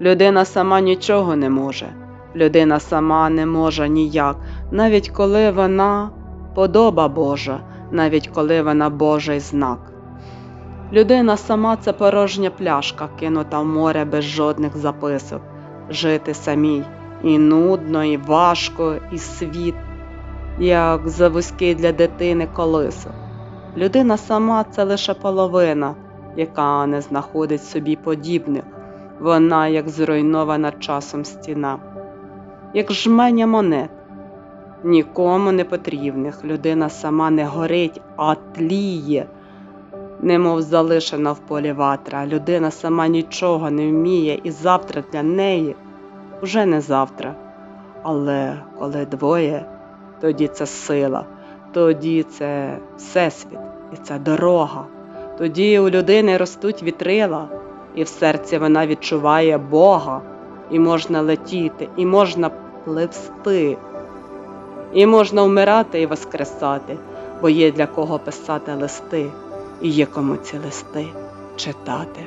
Людина сама нічого не може. Людина сама не може ніяк, навіть коли вона подоба Божа, навіть коли вона Божий знак. Людина сама це порожня пляшка, кинута в море без жодних записок. Жити самій і нудно, і важко, і світ, як завузький для дитини колисок. Людина сама це лише половина, яка не знаходить собі подібних. Вона як зруйнована часом стіна, як жменя монет. Нікому не потрібних. Людина сама не горить, а тліє, немов залишена в полі ватра. Людина сама нічого не вміє, і завтра для неї вже не завтра. Але коли двоє, тоді це сила, тоді це всесвіт і це дорога. Тоді у людини ростуть вітрила, і в серці вона відчуває Бога, і можна летіти, і можна пливсти, і можна вмирати і воскресати, бо є для кого писати листи, і є кому ці листи читати.